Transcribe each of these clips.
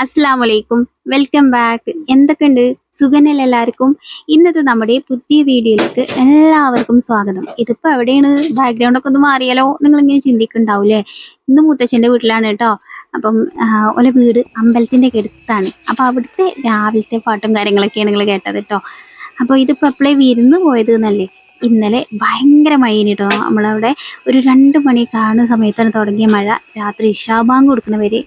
അസ്സാം വലൈക്കും welcome back. എന്തൊക്കെയുണ്ട്? സുഖനല്ല എല്ലാവർക്കും? ഇന്നത്തെ നമ്മുടെ പുതിയ വീഡിയോയിലേക്ക് എല്ലാവർക്കും സ്വാഗതം. ഇതിപ്പോൾ എവിടെയാണ്? ബാക്ക്ഗ്രൗണ്ടൊക്കെ ഒന്ന് മാറിയാലോ നിങ്ങൾ ഇങ്ങനെ ചിന്തിക്കുന്നുണ്ടാവൂലേ ഇന്ന് മുത്തച്ഛന്റെ വീട്ടിലാണ് കേട്ടോ അപ്പം ഓലെ വീട് അമ്പലത്തിന്റെ അടുത്താണ്. അപ്പോൾ അവിടുത്തെ രാവിലത്തെ പാട്ടും കാര്യങ്ങളൊക്കെയാണ് നിങ്ങൾ കേട്ടത് കേട്ടോ അപ്പോൾ ഇതിപ്പോൾ എപ്പോഴേ വിരുന്ന് പോയത് എന്നല്ലേ? ഇന്നലെ ഭയങ്കര മഴയാണ് കേട്ടോ നമ്മളവിടെ ഒരു രണ്ട് മണി കാണുന്ന സമയത്താണ് തുടങ്ങിയ മഴ. രാത്രി ഇഷാബാങ്ക് കൊടുക്കുന്നവരെ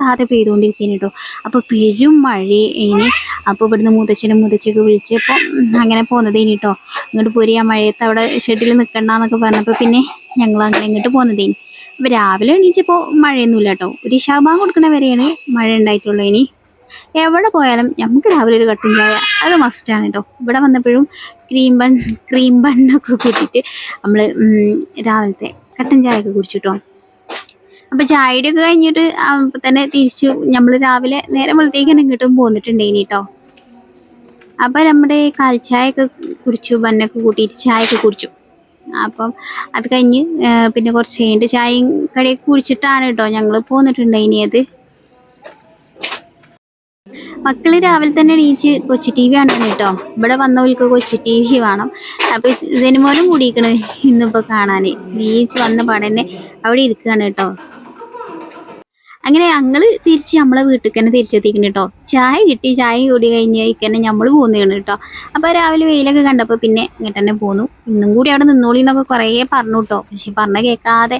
നിർത്താതെ പെയ്തുകൊണ്ടിരിക്കുന്നു കേട്ടോ അപ്പോൾ പെരും മഴ ഇനി. അപ്പോൾ ഇവിടുന്ന് മുതച്ഛനും മുതച്ചൊക്കെ വിളിച്ചപ്പോൾ അങ്ങനെ പോകുന്നത് ഇനി കേട്ടോ ഇങ്ങോട്ട് പോരി ആ മഴയത്ത് അവിടെ ഷെഡിൽ നിൽക്കണ്ടെന്നൊക്കെ പറഞ്ഞപ്പോൾ പിന്നെ ഞങ്ങൾ അങ്ങനെ ഇങ്ങോട്ട് പോകുന്നത് ഇനി. അപ്പോൾ രാവിലെ എണീച്ചപ്പോൾ മഴയൊന്നുമില്ല കേട്ടോ. ഒരു ഇഷാബാങ്ക് കൊടുക്കണ വരെയാണ് മഴ ഉണ്ടായിട്ടുള്ളൂ ഇനി. എവിടെ പോയാലും നമുക്ക് രാവിലെ ഒരു കട്ടൻ ചായ അത് മസ്റ്റാണ് കേട്ടോ. ഇവിടെ വന്നപ്പോഴും ക്രീം ബൺ ക്രീം ബണ്ണൊക്കെ കൂട്ടിയിട്ട് നമ്മൾ രാവിലത്തെ കട്ടൻ ചായ ഒക്കെ കുടിച്ചിട്ടോ. അപ്പൊ ചായയുടെ ഒക്കെ കഴിഞ്ഞിട്ട് അപ്പൊ തന്നെ തിരിച്ചു. നമ്മൾ രാവിലെ നേരെ തന്നെ ഇങ്ങോട്ടും പോന്നിട്ടുണ്ടേനി കേട്ടോ അപ്പൊ നമ്മുടെ കാൽച്ചായ ഒക്കെ കുടിച്ചു ബണ്ണൊക്കെ കൂട്ടിയിട്ട് ചായ ഒക്കെ കുടിച്ചു. അപ്പം അത് കഴിഞ്ഞ് പിന്നെ കുറച്ച് കഴിഞ്ഞിട്ട് ചായയും കടയൊക്കെ കുടിച്ചിട്ടാണ് കേട്ടോ ഞങ്ങൾ പോന്നിട്ടുണ്ടേനിയത് മക്കൾ രാവിലെ തന്നെ എണീച്ച് കൊച്ചു ടി വി കാണണം കേട്ടോ ഇവിടെ വന്നവർക്ക് കൊച്ചു ടി വി വേണം. അപ്പൊ സിനിമോനും കൂടിയിരിക്കണ് ഇന്നിപ്പോ കാണാന്. നീച്ച് വന്ന പാടന്നെ അവിടെ ഇരിക്കുകയാണ് കേട്ടോ അങ്ങനെ ഞങ്ങൾ തിരിച്ച് നമ്മളെ വീട്ടിൽ തന്നെ തിരിച്ചെത്തിക്കണം കേട്ടോ ചായ കിട്ടി ചായ കൂടി കഴിഞ്ഞ് കഴിക്കാൻ നമ്മൾ പോകുന്നതാണ് കേട്ടോ അപ്പൊ രാവിലെ വെയിലൊക്കെ കണ്ടപ്പോൾ പിന്നെ ഇങ്ങോട്ട് തന്നെ പോന്നു. ഇന്നും കൂടി അവിടെ നിന്നോളി എന്നൊക്കെ കുറേ പറഞ്ഞു കേട്ടോ പക്ഷെ പറഞ്ഞ കേൾക്കാതെ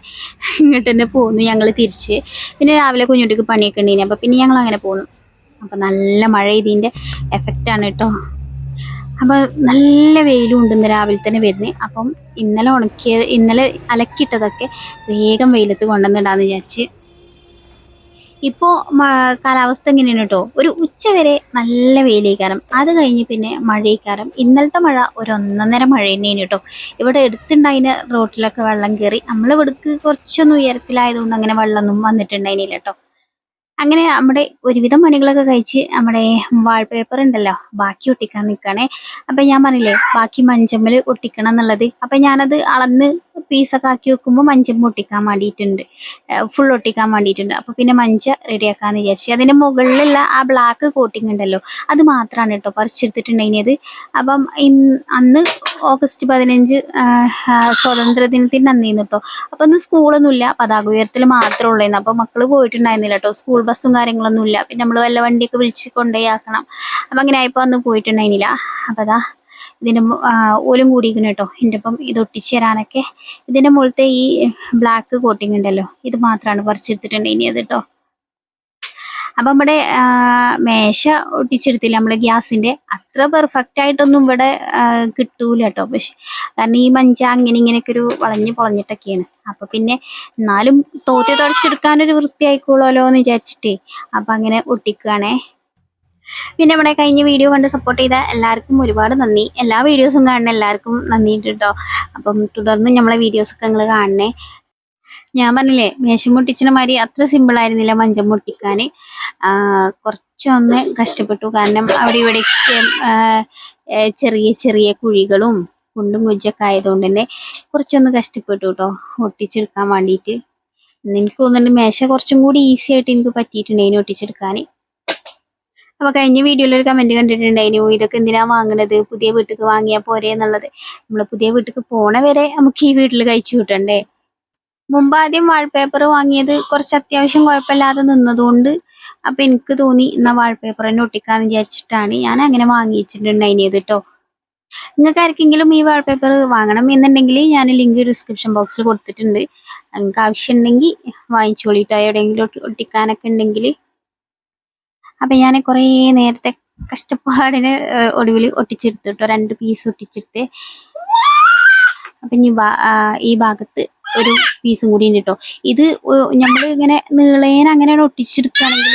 ഇങ്ങോട്ട് തന്നെ പോന്നു ഞങ്ങൾ തിരിച്ച്. പിന്നെ രാവിലെ കുഞ്ഞുട്ടിക്ക് പണിയൊക്കെ ഉണ്ടെങ്കിൽ അപ്പോൾ പിന്നെ ഞങ്ങൾ അങ്ങനെ പോന്നു. അപ്പോൾ നല്ല മഴ ഇതിന്റെ എഫക്റ്റ് ആണ് കേട്ടോ അപ്പോൾ നല്ല വെയിലും ഉണ്ട് ഇന്ന് രാവിലെ തന്നെ വരുന്നത് അപ്പം ഇന്നലെ ഉണക്കിയത് ഇന്നലെ അലക്കിട്ടതൊക്കെ വേഗം വെയിലത്ത് കൊണ്ടുവന്നിടാന്ന് വിചാരിച്ച് ഇപ്പോ കാലാവസ്ഥ എങ്ങനെയാണ് കേട്ടോ ഒരു ഉച്ച വരെ നല്ല വെയിലേക്കാരം. അത് കഴിഞ്ഞ് പിന്നെ മഴയേക്കാരം. ഇന്നലത്തെ മഴ ഒരു ഒന്നൊന്നര മഴ തന്നെയാണ് കേട്ടോ ഇവിടെ എടുത്തുണ്ടായിന് റോട്ടിലൊക്കെ വെള്ളം കയറി നമ്മളിവിടക്ക് കുറച്ചൊന്നും ഉയരത്തിലായതുകൊണ്ട് അങ്ങനെ വെള്ളമൊന്നും വന്നിട്ടുണ്ടായിരുന്നില്ല കേട്ടോ അങ്ങനെ നമ്മുടെ ഒരുവിധം മണികളൊക്കെ കഴിച്ച് നമ്മുടെ വാൾപേപ്പർ ഉണ്ടല്ലോ ബാക്കി ഒട്ടിക്കാൻ നിൽക്കണേ അപ്പം ഞാൻ പറഞ്ഞില്ലേ ബാക്കി മഞ്ചമ്മൽ ഒട്ടിക്കണം എന്നുള്ളത്. അപ്പം ഞാനത് അളന്ന് പീസൊക്കെ ആക്കി വെക്കുമ്പോൾ മഞ്ചം പൊട്ടിക്കാൻ വേണ്ടിയിട്ടുണ്ട്. ഫുൾ ഒട്ടിക്കാൻ വേണ്ടിയിട്ടുണ്ട്. അപ്പോൾ പിന്നെ മഞ്ച റെഡിയാക്കാന്ന് വിചാരിച്ചു. അതിന്റെ മുകളിലുള്ള ആ ബ്ലാക്ക് കോട്ടിങ് ഉണ്ടല്ലോ അത് മാത്രമാണ് കേട്ടോ പറിച്ചെടുത്തിട്ടുണ്ടായിരുന്നത്. അപ്പം അന്ന് ഓഗസ്റ്റ് പതിനഞ്ച് സ്വാതന്ത്ര്യ ദിനത്തിന്റെ അന്നേന്ന് കേട്ടോ. അപ്പൊ ഇന്ന് സ്കൂളൊന്നുമില്ല. പതാക ഉയർത്തൽ മാത്രമേ ഉള്ളായിരുന്നു. അപ്പൊ മക്കൾ പോയിട്ടുണ്ടായിരുന്നില്ല കേട്ടോ. സ്കൂൾ ബസ്സും കാര്യങ്ങളൊന്നും ഇല്ല പിന്നെ നമ്മൾ വല്ല വണ്ടിയൊക്കെ വിളിച്ച് കൊണ്ടുപോയി ആക്കണം. അപ്പൊ അങ്ങനെ ആയപ്പോ അന്ന് പോയിട്ടുണ്ടായിരുന്നില്ല. അപ്പൊ അതാ ആ, ഓലും കൂടിയിരിക്കണം കേട്ടോ. എന്റെ ഒപ്പം ഇത് ഒട്ടിച്ച് തരാനൊക്കെ. ഇതിന്റെ മുകളിലത്തെ ഈ ബ്ലാക്ക് കോട്ടിങ് ഉണ്ടല്ലോ. ഇത് മാത്രമാണ് പറിച്ചെടുത്തിട്ടുണ്ട് ഇനി അത് കേട്ടോ അപ്പം ഇവിടെ മേശ ഒട്ടിച്ചെടുത്തില്ല. നമ്മൾ ഗ്യാസിന്റെ അത്ര പെർഫെക്റ്റ് ആയിട്ടൊന്നും ഇവിടെ കിട്ടൂല കേട്ടോ പക്ഷെ കാരണം ഈ മഞ്ച അങ്ങനെ ഇങ്ങനെയൊക്കെ ഒരു വളഞ്ഞ് പൊളഞ്ഞിട്ടൊക്കെയാണ്. അപ്പൊ പിന്നെ എന്നാലും തോത്തി തുടച്ചെടുക്കാനൊരു വൃത്തി ആയിക്കോളൂല്ലോ എന്ന് വിചാരിച്ചിട്ടേ. അപ്പം അങ്ങനെ ഒട്ടിക്കുകയാണേ പിന്നെ നമ്മുടെ കഴിഞ്ഞ വീഡിയോ കണ്ട് സപ്പോർട്ട് ചെയ്ത എല്ലാവർക്കും ഒരുപാട് നന്ദി. എല്ലാ വീഡിയോസും കാണുന്ന എല്ലാവർക്കും നന്ദി കേട്ടോ അപ്പം തുടർന്ന് നമ്മളെ വീഡിയോസൊക്കെ നിങ്ങൾ കാണണേ. ഞാൻ പറഞ്ഞില്ലേ മേശം മുട്ടിച്ചിന് മാതിരി അത്ര സിമ്പിൾ ആയിരുന്നില്ല മഞ്ചം മുട്ടിക്കാൻ കുറച്ചൊന്ന് കഷ്ടപ്പെട്ടു. കാരണം അവിടെ ഇവിടെയൊക്കെ ചെറിയ ചെറിയ കുഴികളും കുണ്ടും കുഞ്ചൊക്കെ ആയതുകൊണ്ട് തന്നെ കുറച്ചൊന്ന് കഷ്ടപ്പെട്ടു കേട്ടോ ഒട്ടിച്ചെടുക്കാൻ വേണ്ടിയിട്ട് എനിക്ക് തോന്നുന്നുണ്ട് മേശ കുറച്ചും കൂടി ഈസി ആയിട്ട് എനിക്ക് പറ്റിയിട്ടുണ്ടെങ്കിൽ ഒട്ടിച്ചെടുക്കാൻ അപ്പൊ കഴിഞ്ഞ വീഡിയോയിൽ ഒരു കമന്റ് കണ്ടിട്ടുണ്ടായിരുന്നു ഇതൊക്കെ എന്തിനാ വാങ്ങണത്? പുതിയ വീട്ടിൽ വാങ്ങിയാ പോരെ എന്നുള്ളത്. നമ്മൾ പുതിയ വീട്ടിൽ പോണ വരെ നമുക്ക് ഈ വീട്ടിൽ കഴിച്ചു കിട്ടണ്ടേ? മുമ്പ് ആദ്യം വാൾപേപ്പർ വാങ്ങിയത് കുറച്ച് അത്യാവശ്യം കുഴപ്പമില്ലാതെ നിന്നതുകൊണ്ട് അപ്പൊ എനിക്ക് തോന്നി എന്നാ വാൾപേപ്പർ തന്നെ ഒട്ടിക്കാന്ന് വിചാരിച്ചിട്ടാണ് ഞാൻ അങ്ങനെ വാങ്ങിച്ചിട്ടുണ്ടായിരുന്നത് കേട്ടോ നിങ്ങൾക്ക് ആർക്കെങ്കിലും ഈ വാൾപേപ്പർ വാങ്ങണം എന്നുണ്ടെങ്കിൽ ഞാൻ ലിങ്ക് ഡിസ്ക്രിപ്ഷൻ ബോക്സിൽ കൊടുത്തിട്ടുണ്ട്. നിങ്ങൾക്ക് ആവശ്യമുണ്ടെങ്കിൽ വാങ്ങിച്ചോളിട്ടോ എവിടെയെങ്കിലും ഒട്ടി- ഒട്ടിക്കാനൊക്കെ ഉണ്ടെങ്കിൽ അപ്പൊ ഞാൻ കുറേ നേരത്തെ കഷ്ടപ്പാടിന് ഒടുവിൽ ഒട്ടിച്ചെടുത്തു കേട്ടോ രണ്ട് പീസ് ഒട്ടിച്ചെടുത്ത്. അപ്പൊ ഇനി ഈ ഭാഗത്ത് ഒരു പീസും കൂടി ഉണ്ട് കേട്ടോ ഇത് നമ്മൾ ഇങ്ങനെ നീളേന അങ്ങനെയാണ് ഒട്ടിച്ചെടുക്കുകയാണെങ്കിൽ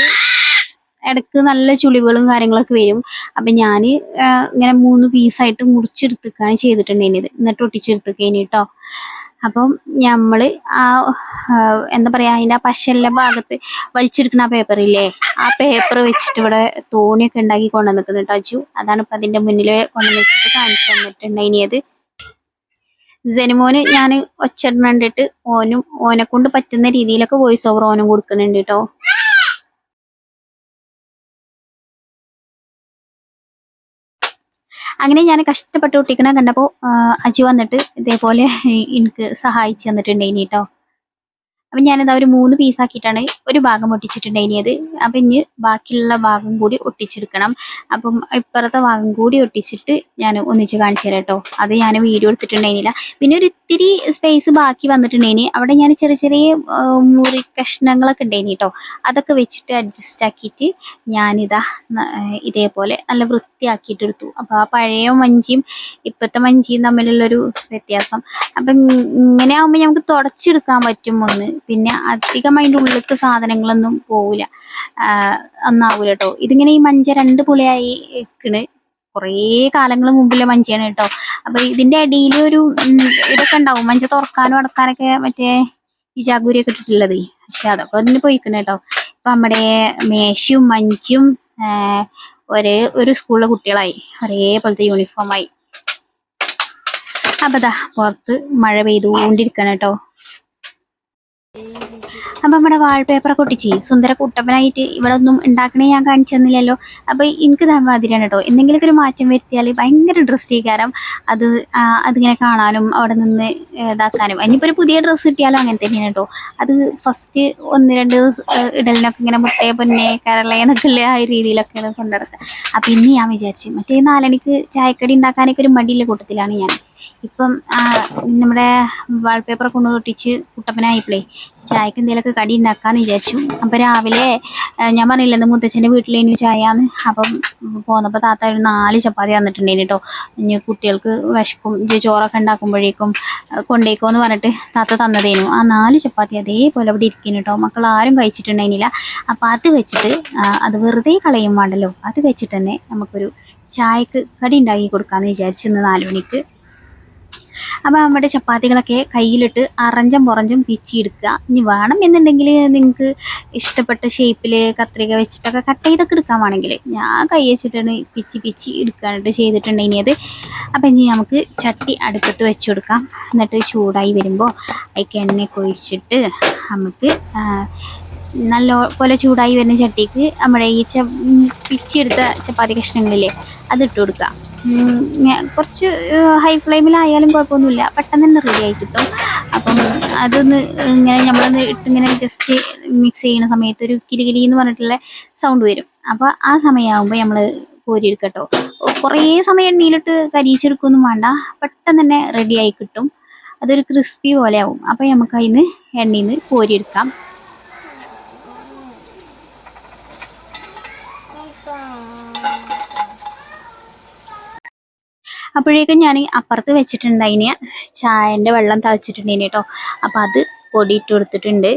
ഇടയ്ക്ക് നല്ല ചുളിവുകളും കാര്യങ്ങളൊക്കെ വരും. അപ്പൊ ഞാൻ ഇങ്ങനെ മൂന്ന് പീസായിട്ട് മുറിച്ചെടുത്തുക്കാണ് ചെയ്തിട്ടുണ്ടായിരുന്നത് എന്നിട്ട് ഒട്ടിച്ചെടുത്തു കേട്ടോ അപ്പം നമ്മൾ ആ എന്താ പറയുക അതിന്റെ ആ പശലിന്റെ ഭാഗത്ത് വലിച്ചെടുക്കുന്ന ആ പേപ്പർ ഇല്ലേ? ആ പേപ്പർ വെച്ചിട്ട് ഇവിടെ തോണിയൊക്കെ ഉണ്ടാക്കി കൊണ്ടു കേട്ടോ അച്ചു അതാണ് ഇപ്പം അതിന്റെ മുന്നിൽ കൊണ്ടു വെച്ചിട്ട് കാണിച്ചു തന്നിട്ടുണ്ടായിനിയത് ജനുമോന് ഞാൻ ഒച്ചടണം കണ്ടിട്ട് ഓനും ഓനെ കൊണ്ട് പറ്റുന്ന രീതിയിലൊക്കെ വോയിസ് ഓവർ ഓനും കൊടുക്കുന്നുണ്ട് കേട്ടോ അങ്ങനെ ഞാൻ കഷ്ടപ്പെട്ട് ഒട്ടിക്കണ കണ്ടപ്പോൾ അജു വന്നിട്ട് ഇതേപോലെ എനിക്ക് സഹായിച്ചു തന്നിട്ടുണ്ടായിനി കേട്ടോ അപ്പം ഞാനത് ഒരു മൂന്ന് പീസാക്കിയിട്ടാണ് ഒരു ഭാഗം ഒട്ടിച്ചിട്ടുണ്ടായിനിയത് അപ്പം ഇനി ബാക്കിയുള്ള ഭാഗം കൂടി ഒട്ടിച്ചെടുക്കണം. അപ്പം ഇപ്പുറത്തെ ഭാഗം കൂടി ഒട്ടിച്ചിട്ട് ഞാൻ ഒന്നിച്ച് കാണിച്ചു തരാം കേട്ടോ അത് ഞാൻ വീഡിയോ എടുത്തിട്ടുണ്ടായിരുന്നില്ല. പിന്നെ ഒരു ഇത്തിരി സ്പേസ് ബാക്കി വന്നിട്ടുണ്ടേനി. അവിടെ ഞാൻ ചെറിയ ചെറിയ മുറി കഷ്ണങ്ങളൊക്കെ ഉണ്ടേനി കേട്ടോ അതൊക്കെ വെച്ചിട്ട് അഡ്ജസ്റ്റ് ആക്കിയിട്ട് ഞാനിതാ ഇതേപോലെ നല്ല വൃത്തിയാക്കിയിട്ട് എടുത്തു അപ്പോൾ ആ പഴയ മഞ്ചിയും ഇപ്പോഴത്തെ മഞ്ചിയും തമ്മിലുള്ളൊരു വ്യത്യാസം. അപ്പം ഇങ്ങനെ ആകുമ്പോൾ നമുക്ക് തുടച്ചെടുക്കാൻ പറ്റും ഒന്ന്. പിന്നെ അധികം അതിന്റെ ഉള്ളിലേക്ക് സാധനങ്ങളൊന്നും പോവില്ല ഒന്നാവൂല കേട്ടോ ഇതിങ്ങനെ ഈ മഞ്ച രണ്ട് പുളിയായി നിൽക്കണ് കുറേ കാലങ്ങൾ മുമ്പിലെ മഞ്ചയാണ് കേട്ടോ. അപ്പൊ ഇതിന്റെ അടിയിൽ ഒരു ഇതൊക്കെ ഉണ്ടാവും. മഞ്ച തുറക്കാനും അടക്കാനൊക്കെ മറ്റേ ഈ ജാഗൂരിയൊക്കെ ഇട്ടിട്ടുള്ളത്. പക്ഷെ അതൊക്കെ അതിന് പോയിക്കണ കേട്ടോ. ഇപ്പൊ നമ്മുടെ മേശയും മഞ്ചും ഒരേ ഒരു സ്കൂളിലെ കുട്ടികളായി. ഒരേപോലത്തെ യൂണിഫോമായി അപ്പൊ ദാ പുറത്ത് മഴ പെയ്തുകൊണ്ടിരിക്കണം കേട്ടോ. അപ്പൊ നമ്മുടെ വാൾപേപ്പർ ഒട്ടിച്ച് സുന്ദര കുട്ടപ്പനായിട്ട് ഇവിടെ ഒന്നും ഉണ്ടാക്കണേ ഞാൻ കാണിച്ചു തന്നില്ലല്ലോ. അപ്പൊ എനിക്ക് മാതിരിയാണ് കേട്ടോ എന്തെങ്കിലുമൊക്കെ ഒരു മാറ്റം വരുത്തിയാൽ ഭയങ്കര ഇൻട്രസ്റ്റ് കാരണം അത് അതിങ്ങനെ കാണാനും അവിടെ നിന്ന് ഇതാക്കാനും. ഇനിയിപ്പോ ഒരു പുതിയ ഡ്രസ്സ് കിട്ടിയാലും അങ്ങനെ തന്നെയാണ് കേട്ടോ അത് ഫസ്റ്റ് ഒന്ന് രണ്ട് ഇടലിനൊക്കെ ഇങ്ങനെ മുട്ടയെ പൊന്നെ കരള എന്നൊക്കെ ഉള്ള ആ രീതിയിലൊക്കെ കൊണ്ടുനടക്കുക അപ്പൊ ഇന്ന് ഞാൻ വിചാരിച്ചു മറ്റേ നാലണിക്ക് ചായക്കടി ഉണ്ടാക്കാനൊക്കെ ഒരു മടിയുള്ള കൂട്ടത്തിലാണ് ഞാൻ. ഇപ്പം നമ്മുടെ വാൾപേപ്പർ കൊണ്ട് ഒട്ടിച്ച് കുട്ടപ്പനായപ്പോഴേ ചായക്ക് എന്തെങ്കിലുമൊക്കെ കടി ഉണ്ടാക്കാന്ന് വിചാരിച്ചു. അപ്പം രാവിലെ ഞാൻ പറഞ്ഞില്ല ഇന്ന് മുത്തച്ഛന്റെ വീട്ടിലേനു ചായന്ന് അപ്പം പോന്നപ്പോൾ താത്ത ഒരു നാല് ചപ്പാത്തി തന്നിട്ടുണ്ടായിരുന്നു കേട്ടോ ഇനി കുട്ടികൾക്ക് വിശക്കും ചോറൊക്കെ ഉണ്ടാക്കുമ്പോഴേക്കും കൊണ്ടേക്കോ കൊണ്ടേക്കോന്ന് പറഞ്ഞിട്ട് താത്ത തന്നതേനു. ആ നാല് ചപ്പാത്തി അതേപോലെ അവിടെ ഇരിക്കുന്നു കേട്ടോ മക്കൾ ആരും കഴിച്ചിട്ടുണ്ടായിരുന്നില്ല അപ്പം അത് വെച്ചിട്ട് അത് വെറുതെ കളയും വേണ്ടല്ലോ അത് വെച്ചിട്ട് തന്നെ നമുക്കൊരു ചായക്ക് കടി ഉണ്ടാക്കി കൊടുക്കാമെന്ന് വിചാരിച്ചു ഇന്ന് നാല് മണിക്ക് അപ്പം നമ്മുടെ ചപ്പാത്തികളൊക്കെ കയ്യിലിട്ട് അറഞ്ചും പുറഞ്ചും പിച്ചിയെടുക്കുക. ഇനി വേണം എന്നുണ്ടെങ്കിൽ നിങ്ങൾക്ക് ഇഷ്ടപ്പെട്ട ഷേപ്പിൽ കത്രിക വെച്ചിട്ടൊക്കെ കട്ട് ചെയ്തൊക്കെ എടുക്കാൻ വേണമെങ്കിൽ. ഞാൻ കൈ വെച്ചിട്ടാണ് പിച്ചി പിച്ചി എടുക്കാനായിട്ട് ചെയ്തിട്ടുണ്ട് ഇനി അത്. അപ്പോൾ ഇനി നമുക്ക് ചട്ടി അടുപ്പത്ത് വെച്ച് കൊടുക്കാം. എന്നിട്ട് ചൂടായി വരുമ്പോൾ അതിലേക്ക് എണ്ണയൊക്കെ ഒഴിച്ചിട്ട് നമുക്ക് നല്ല പോലെ ചൂടായി വരുന്ന ചട്ടിക്ക് നമ്മുടെ ഈ ച പിച്ചിയെടുത്ത ചപ്പാത്തി കഷ്ണങ്ങളില്ലേ അതിട്ട് കൊടുക്കാം കുറച്ച് ഹൈ ഫ്ലെയിമിലായാലും കുഴപ്പമൊന്നുമില്ല. പെട്ടെന്ന് തന്നെ റെഡി ആയി കിട്ടും. അപ്പം അതൊന്ന് ഇങ്ങനെ നമ്മളൊന്ന് ഇട്ടിങ്ങനെ ജസ്റ്റ് മിക്സ് ചെയ്യുന്ന സമയത്ത് ഒരു കിലികിലി എന്ന് പറഞ്ഞിട്ടുള്ള സൗണ്ട് വരും. അപ്പോൾ ആ സമയമാകുമ്പോൾ നമ്മൾ കോരിയെടുക്കട്ടോ. കുറേ സമയം എണ്ണയിലിട്ട് കരിയിച്ചെടുക്കൊന്നും വേണ്ട. പെട്ടെന്ന് തന്നെ റെഡി ആയി കിട്ടും. അതൊരു ക്രിസ്പി പോലെ ആവും അപ്പോൾ നമുക്ക് അതിന് എണ്ണയിൽ നിന്ന് കോരിയെടുക്കാം. അപ്പോഴേക്കും ഞാൻ അപ്പുറത്ത് വെച്ചിട്ടുണ്ടായിന്. ചായന്റെ വെള്ളം തിളച്ചിട്ടുണ്ടായിന് കേട്ടോ അപ്പം അത് പൊടിയിട്ട് കൊടുത്തിട്ടുണ്ട്.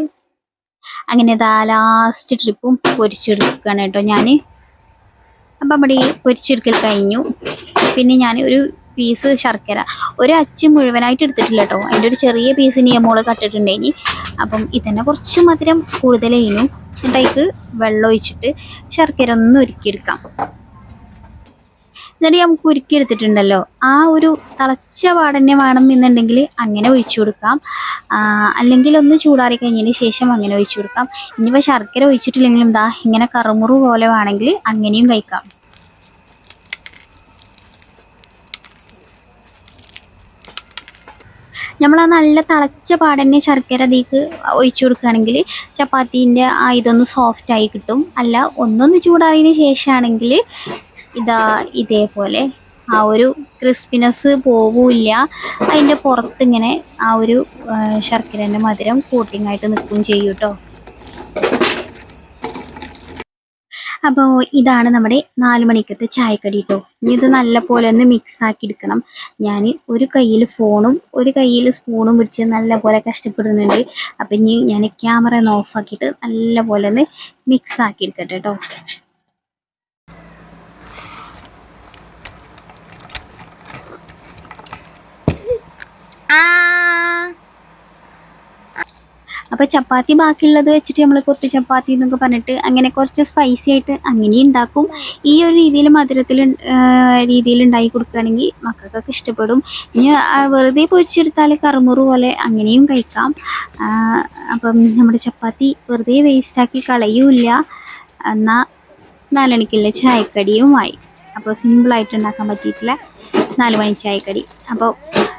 അങ്ങനെ ഇതാ ലാസ്റ്റ് ട്രിപ്പും പൊരിച്ചെടുക്കുകയാണ് കേട്ടോ ഞാൻ അപ്പം നമ്മുടെ ഈ പൊരിച്ചെടുക്കൽ കഴിഞ്ഞു. പിന്നെ ഞാൻ ഒരു പീസ് ശർക്കര. ഒരു അച്ച് മുഴുവനായിട്ട് എടുത്തിട്ടില്ല കേട്ടോ അതിന്റെ ഒരു ചെറിയ പീസ് മോൾ കട്ടിട്ടുണ്ടെങ്കിൽ അപ്പം ഇതന്നെ കുറച്ച് മധുരം കൂടുതലായിരുന്നു എന്നിട്ടേക്ക് വെള്ളം ഒഴിച്ചിട്ട് ശർക്കര ഒന്ന് ഉരുക്കിയെടുക്കാം. എന്നിട്ട് നമുക്ക് ഉരുക്കി എടുത്തിട്ടുണ്ടല്ലോ ആ ഒരു തിളച്ച പാടന്നെ വേണം എന്നുണ്ടെങ്കിൽ അങ്ങനെ ഒഴിച്ചു കൊടുക്കാം. അല്ലെങ്കിൽ ഒന്ന് ചൂടാറി കഴിഞ്ഞതിന് ശേഷം അങ്ങനെ ഒഴിച്ചു കൊടുക്കാം. ഇനിയിപ്പോൾ ശർക്കര ഒഴിച്ചിട്ടില്ലെങ്കിലും ദാ ഇങ്ങനെ കറുമുറു പോലെ വേണമെങ്കിൽ അങ്ങനെയും കഴിക്കാം. നമ്മൾ ആ നല്ല തിളച്ച പാടന്നെ ശർക്കര അതിക്ക് ഒഴിച്ചു കൊടുക്കുകയാണെങ്കിൽ ചപ്പാത്തീന്റെ ആ ഇതൊന്ന് സോഫ്റ്റായി കിട്ടും. അല്ല ഒന്നൊന്ന് ചൂടാറിയതിന് ശേഷമാണെങ്കിൽ ഇതാ ഇതേപോലെ ആ ഒരു ക്രിസ്പിനെസ് പോവില്ല. അതിന്റെ പുറത്തിങ്ങനെ ആ ഒരു ശർക്കരന്റെ മധുരം coating ആയിട്ട് നിൽക്കുകയും ചെയ്യും കേട്ടോ അപ്പോൾ ഇതാണ് നമ്മുടെ നാല് മണിക്കത്തെ ചായക്കടി കേട്ടോ ഇനി ഇത് നല്ല പോലെ ഒന്ന് മിക്സ് ആക്കി എടുക്കണം. ഞാൻ ഒരു കയ്യിൽ ഫോണും ഒരു കയ്യിൽ സ്പൂണും പിടിച്ച് നല്ലപോലെ കഷ്ടപ്പെടുന്നുണ്ട്. അപ്പം ഇനി ഞാൻ ക്യാമറ ഒന്ന് ഓഫാക്കിയിട്ട് നല്ല പോലെ ഒന്ന് മിക്സ് ആക്കി എടുക്കട്ടെ കേട്ടോ അപ്പൊ ചപ്പാത്തി ബാക്കിയുള്ളത് വെച്ചിട്ട് നമ്മൾ കൊത്തി ചപ്പാത്തി എന്നൊക്കെ പറഞ്ഞിട്ട് അങ്ങനെ കുറച്ച് സ്പൈസി ആയിട്ട് അങ്ങനെ ഉണ്ടാക്കും. ഈ ഒരു രീതിയിൽ മധുരത്തിൽ രീതിയിൽ ഉണ്ടാക്കി കൊടുക്കുകയാണെങ്കിൽ മക്കൾക്കൊക്കെ ഇഷ്ടപ്പെടും. ഇനി വെറുതെ പൊരിച്ചെടുത്താൽ കറുമുറു പോലെ അങ്ങനെയും കഴിക്കാം. അപ്പം നമ്മുടെ ചപ്പാത്തി വെറുതെ വേസ്റ്റാക്കി കളയൂല്ല. എന്നാൽ നാലണിക്കുള്ള ചായക്കടിയുമായി. അപ്പോൾ സിമ്പിളായിട്ട് ഉണ്ടാക്കാൻ പറ്റിയിട്ടില്ല. നാല് മണി ചായക്കടി. അപ്പോൾ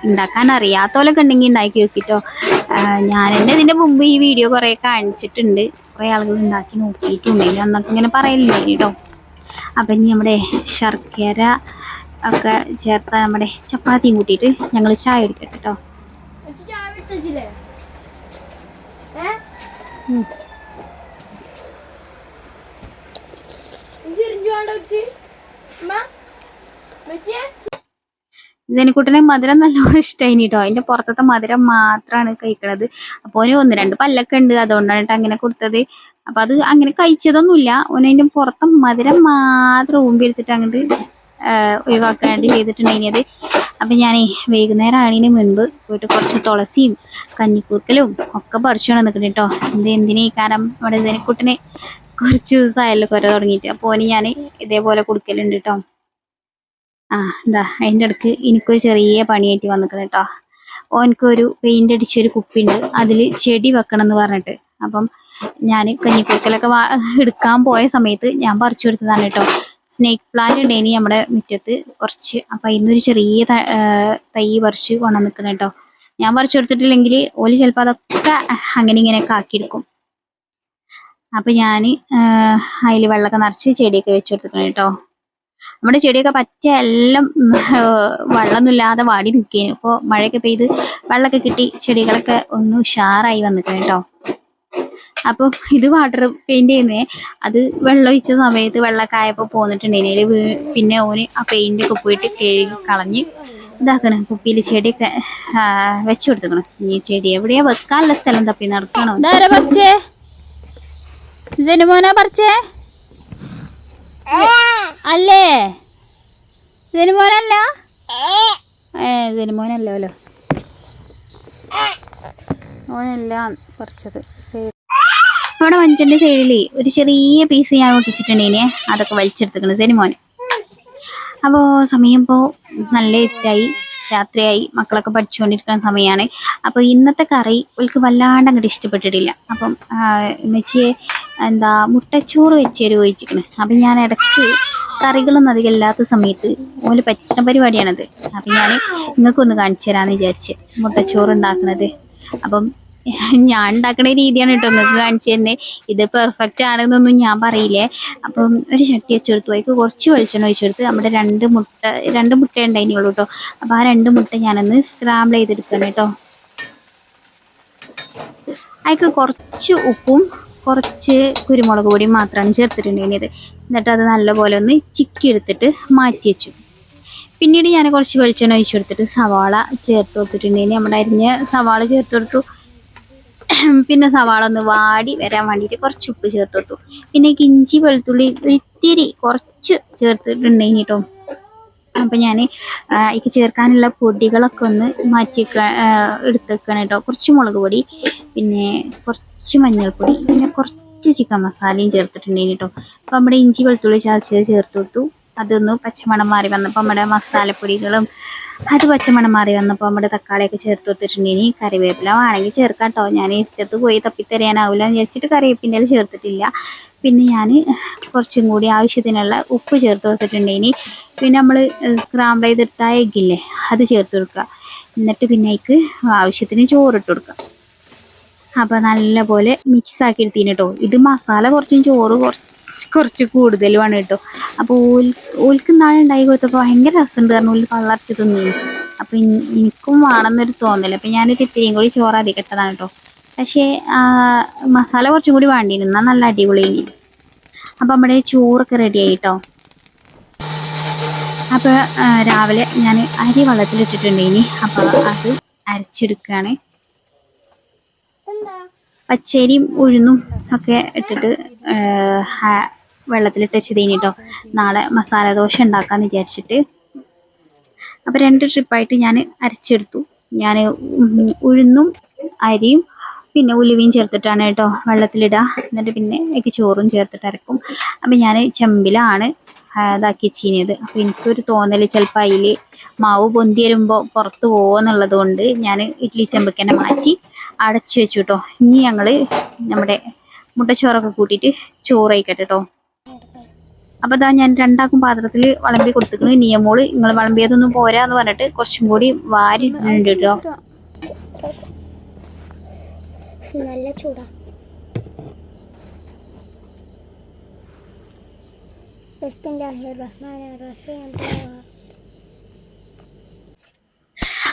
ഉണ്ടാക്കാൻ അറിയാത്തവരൊക്കെ ഉണ്ടെങ്കിൽ ഉണ്ടാക്കി നോക്കിട്ടോ. ഞാൻ എന്നെ ഇതിന്റെ മുമ്പ് ഈ വീഡിയോ കുറേ കാണിച്ചിട്ടുണ്ട്. കുറേ ആളുകൾ ഉണ്ടാക്കി നോക്കിയിട്ടുണ്ടെങ്കിൽ അന്നൊക്കെ ഇങ്ങനെ പറയലില്ലേ കേട്ടോ അപ്പം ഇനി നമ്മുടെ ശർക്കര ഒക്കെ ചേർത്ത നമ്മുടെ ചപ്പാത്തിയും കൂട്ടിയിട്ട് ഞങ്ങൾ ചായ കുടിക്കട്ടെ കേട്ടോ. എന്നിട്ട് ചായ എടുത്തില്ലേ ഏ തിരിഞ്ഞു കൊണ്ടോക്ക് അമ്മ വെച്ചേ ജനിക്കുട്ടനെ മധുരം നല്ലോണം ഇഷ്ടമായി കേട്ടോ അതിന്റെ പുറത്തത്തെ മധുരം മാത്രമാണ് കഴിക്കണത്. അപ്പോൾ ഓന് ഒന്ന് രണ്ട് പല്ലൊക്കെ ഉണ്ട്. അതുകൊണ്ടാണ് കേട്ടോ അങ്ങനെ കൊടുത്തത്. അപ്പൊ അത് അങ്ങനെ കഴിച്ചതൊന്നുമില്ല. ഓന് അതിന്റെ പുറത്തെ മധുരം മാത്രം ഊമ്പി എടുത്തിട്ട് അങ്ങോട്ട് ഒഴിവാക്കാണ്ട് ചെയ്തിട്ടുണ്ടായിരുന്നത് അപ്പൊ ഞാൻ വൈകുന്നേരം ആണിന് മുൻപ് പോയിട്ട് കുറച്ച് തുളസിയും കഞ്ഞിക്കൂർക്കലും ഒക്കെ പറിച്ചുകൊണ്ട് നിൽക്കണം കേട്ടോ ഇത് എന്തിനേ കാരണം നമ്മുടെ ജനിക്കുട്ടന് കുറച്ച് ദിവസമായല്ലോ കുര തുടങ്ങിയിട്ട്. അപ്പോൾ ഓന് ഞാൻ ഇതേപോലെ കൊടുക്കലുണ്ട് കേട്ടോ ആ എന്താ അതിന്റെ ഇടയ്ക്ക് എനിക്കൊരു ചെറിയ പണിയായിട്ട് വന്നിക്കണം കേട്ടോ ഓനക്കൊരു പെയിന്റ് അടിച്ചൊരു കുപ്പിയുണ്ട് അതിൽ ചെടി വെക്കണം എന്ന് പറഞ്ഞിട്ട്. അപ്പം ഞാൻ കഞ്ഞിക്കുക്കലൊക്കെ എടുക്കാൻ പോയ സമയത്ത് ഞാൻ പറിച്ചു കൊടുത്തതാണ് കേട്ടോ സ്നേക്ക് പ്ലാന്റ് ഉണ്ടായിനി നമ്മുടെ മുറ്റത്ത് കുറച്ച്. അപ്പം ഇന്നൊരു ചെറിയ തൈ പറിച്ച് കൊണ്ടു നിൽക്കണം കേട്ടോ ഞാൻ പറിച്ചു കൊടുത്തിട്ടില്ലെങ്കിൽ ഓൽ ചിലപ്പോൾ അതൊക്കെ അങ്ങനെ ഇങ്ങനെയൊക്കെ ആക്കിയെടുക്കും. അപ്പം ഞാൻ അതിൽ വെള്ളമൊക്കെ നിറച്ച് ചെടിയൊക്കെ വെച്ചു കൊടുത്തിട്ടുണ്ട് കേട്ടോ നമ്മുടെ ചെടിയൊക്കെ പറ്റ എല്ലാം വെള്ളമൊന്നുമില്ലാതെ വാടി നിൽക്കേനു ഇപ്പോൾ മഴയൊക്കെ പെയ്ത് വെള്ളമൊക്കെ കിട്ടി ചെടികളൊക്കെ ഒന്ന് ഉഷാറായി വന്നിട്ടുണ്ട് കേട്ടോ. അപ്പോൾ ഇത് വാട്ടർ പെയിന്റ് ചെയ്യുന്നേ. അത് വെള്ളം ഒഴിച്ച സമയത്ത് വെള്ളമൊക്കെ ആയപ്പോൾ പോന്നിട്ടുണ്ടെങ്കിൽ വീ- പിന്നെ ഓന് ആ പെയിന്റ് ഒക്കെ പോയിട്ട് കഴുകി കളഞ്ഞ് ഇതാക്കണം. കുപ്പിയിൽ ചെടിയൊക്കെ വെച്ചു കൊടുത്തേക്കണം ഇനി ചെടി എവിടെയാ വെക്കാനുള്ള സ്ഥലം തപ്പി നടക്കണോ പറിച്ചേ? ജനുമോനാ പറിച്ചേ? അല്ലേ? ജനുമോനല്ല ഏ. ജനുമോനല്ലോ ഓനെല്ലാം കുറച്ചത് നമ്മുടെ വഞ്ചന്റെ സൈഡിൽ ഒരു ചെറിയ പീസ് ഞാൻ ഒട്ടിച്ചിട്ടുണ്ടേനെ. അതൊക്കെ വലിച്ചെടുത്തിട്ടുണ്ട് സെനിമോനെ അപ്പോൾ സമയം ഇപ്പോൾ നല്ല ഇറ്റായി രാത്രിയായി മക്കളൊക്കെ പഠിച്ചുകൊണ്ടിരിക്കുന്ന സമയമാണ്. അപ്പോൾ ഇന്നത്തെ കറി അവൾക്ക് വല്ലാണ്ട് അങ്ങോട്ട് ഇഷ്ടപ്പെട്ടിട്ടില്ല. അപ്പം ഉമ്മച്ചിയെ എന്താ മുട്ടച്ചോറ് വെച്ച് ഒരു ചോദിച്ചിരിക്കണ്. അപ്പം ഞാൻ ഇടയ്ക്ക് കറികളൊന്നും അധികം ഇല്ലാത്ത സമയത്ത് ഓൽ പറ്റിച്ചിട്ട പരിപാടിയാണത്. അപ്പം ഞാൻ നിങ്ങൾക്കൊന്ന് കാണിച്ചു തരാമെന്ന് വിചാരിച്ച് മുട്ടച്ചോറ് ഉണ്ടാക്കുന്നത് അപ്പം ഞാൻ ഉണ്ടാക്കുന്ന രീതിയാണ് കേട്ടോ നിങ്ങൾക്ക് കാണിച്ചു തന്നെ ഇത് പെർഫെക്റ്റ് ആണെന്നൊന്നും ഞാൻ പറയില്ലേ. അപ്പം ഒരു ചട്ടി വെച്ചെടുത്തു. അതിക്ക് കുറച്ച് വെളിച്ചെണ്ണ ഒഴിച്ചെടുത്ത് നമ്മുടെ രണ്ട് മുട്ട രണ്ട് മുട്ട ഉണ്ടായിരുന്നുള്ളൂ കേട്ടോ. അപ്പം ആ രണ്ട് മുട്ട ഞാനൊന്ന് സ്ക്രാമ്പിൾ ചെയ്തെടുക്കണം കേട്ടോ. അതിക്ക് കുറച്ച് ഉപ്പും കുറച്ച് കുരുമുളക് പൊടിയും മാത്രമാണ് ചേർത്തിട്ടുണ്ടായിരുന്നത്. എന്നിട്ട് അത് നല്ലപോലെ ഒന്ന് ചിക്കി എടുത്തിട്ട് മാറ്റി വെച്ചു. പിന്നീട് ഞാൻ കുറച്ച് വെളിച്ചെണ്ണ ഒഴിച്ചു കൊടുത്തിട്ട് സവാള ചേർത്ത് കൊടുത്തിട്ടുണ്ടെങ്കിൽ നമ്മുടെ അരിഞ്ഞ സവാള ചേർത്ത് കൊടുത്തു. പിന്നെ സവാള ഒന്ന് വാടി വരാൻ വേണ്ടിയിട്ട് കുറച്ച് ഉപ്പ് ചേർത്ത് കൊടുത്തു പിന്നെ കിഞ്ചി വെളുത്തുള്ളി ഒത്തിരി കുറച്ച് ചേർത്തിട്ടുണ്ടെങ്കിൽ കേട്ടോ അപ്പം ഞാൻ എനിക്ക് ചേർക്കാനുള്ള പൊടികളൊക്കെ ഒന്ന് മാറ്റി എടുത്തേക്കാണ് കേട്ടോ. കുറച്ച് മുളക് പൊടി പിന്നെ കുറച്ച് മഞ്ഞൾപ്പൊടി പിന്നെ കുറച്ച് ചിക്കൻ മസാലയും ചേർത്തിട്ടുണ്ടെങ്കിൽ കേട്ടോ അപ്പം നമ്മുടെ ഇഞ്ചി വെളുത്തുള്ളി ചതച്ചത് ചേർത്ത് അതൊന്ന് പച്ചമണം മാറി വന്നപ്പോൾ നമ്മുടെ മസാലപ്പൊടികളും അത് പച്ചമണം മാറി വന്നപ്പോൾ നമ്മുടെ തക്കാളിയൊക്കെ ചേർത്ത് കൊടുത്തിട്ടുണ്ടെങ്കിൽ കറിവേപ്പില വേണമെങ്കിൽ ചേർക്കാം കേട്ടോ ഞാൻ ഇറ്റത്ത് പോയി തപ്പിത്തരയാനാവില്ല എന്ന് വിചാരിച്ചിട്ട് കറിവേപ്പിന്റെ ചേർത്തിട്ടില്ല. പിന്നെ ഞാൻ കുറച്ചും കൂടി ആവശ്യത്തിനുള്ള ഉപ്പ് ചേർത്ത് കൊടുത്തിട്ടുണ്ടെങ്കിൽ പിന്നെ നമ്മൾ സ്ക്രാമ്പിൾ ചെയ്തെടുത്ത എഗ്ഗില്ലേ അത് ചേർത്ത് കൊടുക്കുക എന്നിട്ട് പിന്നെ അതിക്ക് ആവശ്യത്തിന് ചോറിട്ട് കൊടുക്കുക അപ്പോൾ നല്ലപോലെ മിക്സ് ആക്കി എടുത്തിന് കേട്ടോ ഇത് മസാല കുറച്ചും ചോറ് കുറച്ച് കുറച്ച് കുറച്ച് കൂടുതലുമാണ് കേട്ടോ. അപ്പോൾ ഓൽ ഓൽക്ക് നാളെ ഉണ്ടായി കൊടുത്തപ്പോൾ ഭയങ്കര രസമുണ്ട്. കാരണം ഓൽ പള്ളർച്ച് തിന്നു. അപ്പോൾ എനിക്കും വേണമെന്നൊരു തോന്നൽ. അപ്പോൾ ഞാനൊരു ഇത്തിരിയും കൂടി ചോറ് കെട്ടതാണ് കേട്ടോ. പക്ഷേ മസാല കുറച്ചും കൂടി വേണ്ടിയിരുന്നു. എന്നാൽ നല്ല അടിപൊളി. അപ്പോൾ നമ്മുടെ ചോറൊക്കെ റെഡി ആയി കേട്ടോ. അപ്പോൾ രാവിലെ ഞാൻ അരി വെള്ളത്തിലിട്ടിട്ടുണ്ടേനി അപ്പോൾ അത് അരച്ചെടുക്കുകയാണ് പച്ചരിയും ഉഴുന്നും ഒക്കെ ഇട്ടിട്ട് വെള്ളത്തിലിട്ട് വെച്ചതേനി കേട്ടോ നാളെ മസാല ദോശ ഉണ്ടാക്കാന്ന് വിചാരിച്ചിട്ട്. അപ്പോൾ രണ്ട് ട്രിപ്പായിട്ട് ഞാൻ അരച്ചെടുത്തു. ഞാൻ ഉഴുന്നും അരിയും പിന്നെ ഉലുവയും ചേർത്തിട്ടാണ് കേട്ടോ വെള്ളത്തിലിടുക. എന്നിട്ട് പിന്നെ എനിക്ക് ചോറും ചേർത്തിട്ട് അരക്കും. അപ്പം ഞാൻ ചെമ്പിലാണ് ഇതാക്കി ചീനിയത്. അപ്പോൾ എനിക്കൊരു തോന്നൽ ചിലപ്പോൾ അതിൽ മാവ് പൊന്തി വരുമ്പോൾ പുറത്ത് പോകുമെന്നുള്ളത് കൊണ്ട് ഞാൻ ഇഡ്ഡലി ചെമ്പക്കനെ മാറ്റി അടച്ചു വെച്ചു കേട്ടോ ഇനി ഞങ്ങൾ നമ്മുടെ മുട്ടച്ചോറൊക്കെ കൂട്ടിയിട്ട് ചോറ് കഴിക്കട്ടെ കേട്ടോ അപ്പോൾ ഇതാ ഞാൻ രണ്ടാക്കും പാത്രത്തിൽ വിളമ്പി കൊടുത്തിക്കണ്. നിയമോൾ നിങ്ങൾ വിളമ്പിയതൊന്നും പോരാ എന്ന് പറഞ്ഞിട്ട് കുറച്ചും കൂടി വാരി ഇടുന്നുണ്ട് കേട്ടോ നല്ല ചൂടാ.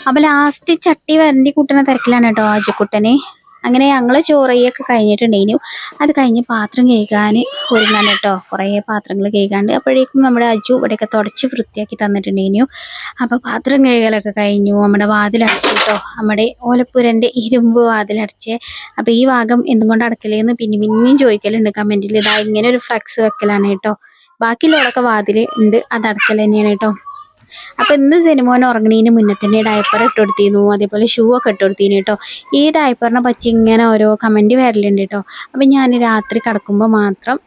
അപ്പോൾ ലാസ്റ്റ് ചട്ടി വരണ്ടി കൂട്ടുന്ന തിരക്കിലാണ് കേട്ടോ ആജക്കുട്ടന്. അങ്ങനെ ഞങ്ങൾ ചോറയ്യൊക്കെ കഴിഞ്ഞിട്ടുണ്ടേനു അത് കഴിഞ്ഞ് പാത്രം കഴുകാൻ ഒരുങ്ങാൻ കേട്ടോ. കുറേ പാത്രങ്ങൾ കഴുകാണ്ട് അപ്പോഴേക്കും നമ്മുടെ അജു ഇവിടെയൊക്കെ തുടച്ച് വൃത്തിയാക്കി തന്നിട്ടുണ്ടേനു അപ്പോൾ പാത്രം കഴുകലൊക്കെ കഴിഞ്ഞു. നമ്മുടെ വാതിലടച്ചു കേട്ടോ. നമ്മുടെ ഓലപ്പുരന്റെ ഇരുമ്പ് വാതിലടച്ച്. അപ്പോൾ ഈ ഭാഗം എന്തുകൊണ്ട് അടക്കലേന്ന് പിന്നെ പിന്നെയും ചോദിക്കലുണ്ട്. കമന്റിൽ ഇതാ ഇങ്ങനെ ഒരു ഫ്ലക്സ് വെക്കലാണ് കേട്ടോ. ബാക്കിയുള്ളവരൊക്കെ വാതിൽ ഉണ്ട് അത് അടക്കൽ തന്നെയാണ് കേട്ടോ. അപ്പൊ ഇന്ന് സിനിമോൻ ഉറങ്ങണീന് മുന്നേ തന്നെ ഡയപ്പർ ഇട്ട് കൊടുത്തിരുന്നു അതേപോലെ ഷൂ ഒക്കെ ഇട്ട് കൊടുത്തിരുന്നു കേട്ടോ. ഈ ഡയപ്പറിനെ പറ്റി ഇങ്ങനെ ഓരോ കമന്റ് വരലുണ്ട് കേട്ടോ. അപ്പൊ ഞാൻ രാത്രി കിടക്കുമ്പോൾ മാത്രം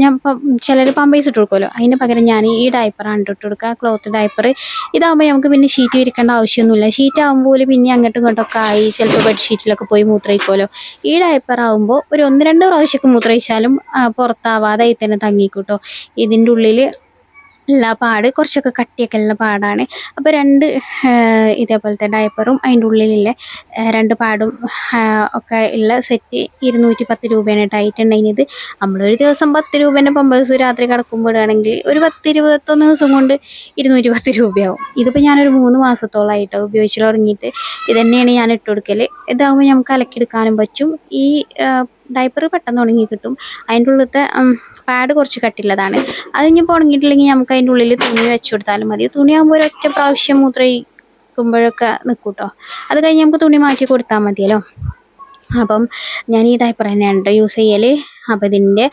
ഞാൻ ഇപ്പം ചിലർ പമ്പേഴ്സ് ഇട്ട് കൊടുക്കുമല്ലോ. അതിന് പകരം ഞാൻ ഈ ഡയപ്പറാണ് ഇട്ട് കൊടുക്കുക. ക്ലോത്ത് ഡയപ്പർ ഇതാകുമ്പോൾ നമുക്ക് പിന്നെ ഷീറ്റ് വിരിക്കേണ്ട ആവശ്യമൊന്നുമില്ല. ഷീറ്റ് ആകുമ്പോൾ പിന്നെ അങ്ങോട്ടും ഇങ്ങോട്ടൊക്കെ ആയി. ചിലപ്പോൾ ബെഡ്ഷീറ്റിലൊക്കെ പോയി മൂത്രയിക്കുമല്ലോ ഈ ഡയപ്പർ ആകുമ്പോൾ ഒരു ഒന്ന് രണ്ട് പ്രാവശ്യമൊക്കെ മൂത്രയിച്ചാലും പുറത്താവാതെ തന്നെ തങ്ങിക്കൂട്ടോ. ഇതിന്റെ ഉള്ളിൽ ഉള്ള പാട് കുറച്ചൊക്കെ കട്ടിയൊക്കെ ഉള്ള പാടാണ്. അപ്പോൾ രണ്ട് ഇതേപോലത്തെ ഡയപ്പറും അതിന്റെ ഉള്ളിലുള്ള രണ്ട് പാടും ഒക്കെ ഉള്ള സെറ്റ് ഇരുന്നൂറ്റി പത്ത് രൂപയാണ് കേട്ടോ ഇത് നമ്മളൊരു ദിവസം പത്ത് രൂപേന്റെ പമ്പേഴ്സ് രാത്രി കിടക്കുമ്പോഴാണെങ്കിൽ ഒരു പത്ത് ഇരുപത്തൊന്ന് ദിവസം കൊണ്ട് ഇരുന്നൂറ്റി പത്ത് രൂപയാവും. ഇതിപ്പോൾ ഞാനൊരു മൂന്ന് മാസത്തോളമായിട്ടോ ഉപയോഗിച്ചു തുടങ്ങിയിട്ട് ഇത് തന്നെയാണ് ഞാൻ ഇട്ട് കൊടുക്കൽ ഇതാകുമ്പോൾ നമുക്ക് അലക്കിയെടുക്കാനും പറ്റും. ഈ ഡയപ്പർ പെട്ടെന്ന് ഉണങ്ങി കിട്ടും. അതിന്റെ ഉള്ളിലത്തെ പാഡ് കുറച്ച് കട്ടിയുള്ളതാണ്. അത് ഇനിയിപ്പോൾ ഉണങ്ങിയിട്ടില്ലെങ്കിൽ നമുക്ക് അതിന്റെ ഉള്ളിൽ തുണി വെച്ച് കൊടുത്താലും മതി. തുണിയാകുമ്പോൾ ഒരൊറ്റ പ്രാവശ്യം മൂത്രയിക്കുമ്പോഴൊക്കെ നിൽക്കും കേട്ടോ അത് കഴിഞ്ഞ് നമുക്ക് തുണി മാറ്റി കൊടുത്താൽ മതിയല്ലോ. അപ്പം ഞാൻ ഈ ഡയപ്പർ തന്നെയാണ് കേട്ടോ യൂസ് ചെയ്യൽ അപ്പോൾ ഇതിന്റെ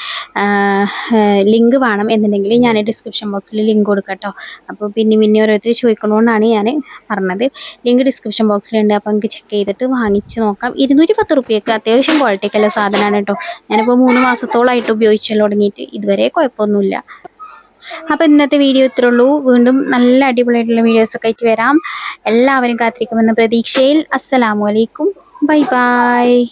ലിങ്ക് വേണം എന്നുണ്ടെങ്കിൽ ഞാൻ ഡിസ്ക്രിപ്ഷൻ ബോക്സിൽ ലിങ്ക് കൊടുക്കട്ടോ അപ്പോൾ പിന്നെ പിന്നെ ഓരോരുത്തർ ചോദിക്കണോണ്ടാണ് ഞാൻ പറഞ്ഞത്. ലിങ്ക് ഡിസ്ക്രിപ്ഷൻ ബോക്സിലുണ്ട് അപ്പോൾ നമുക്ക് ചെക്ക് ചെയ്തിട്ട് വാങ്ങിച്ച് നോക്കാം. ഇരുന്നൂറ്റി പത്ത് റുപ്യക്ക് അത്യാവശ്യം ക്വാളിറ്റിക്കുള്ള സാധനമാണ് കേട്ടോ ഞാനിപ്പോൾ മൂന്ന് മാസത്തോളമായിട്ട് ഉപയോഗിച്ചു തുടങ്ങിയിട്ട് ഇതുവരെ കുഴപ്പമൊന്നുമില്ല അപ്പോൾ ഇന്നത്തെ വീഡിയോ ഇത്രേ ഉള്ളൂ. വീണ്ടും നല്ല അടിപൊളിയായിട്ടുള്ള വീഡിയോസൊക്കെ ആയിട്ട് വരാം. എല്ലാവരും കാത്തിരിക്കുമെന്ന പ്രതീക്ഷയിൽ. അസ്സലാമു 拜拜。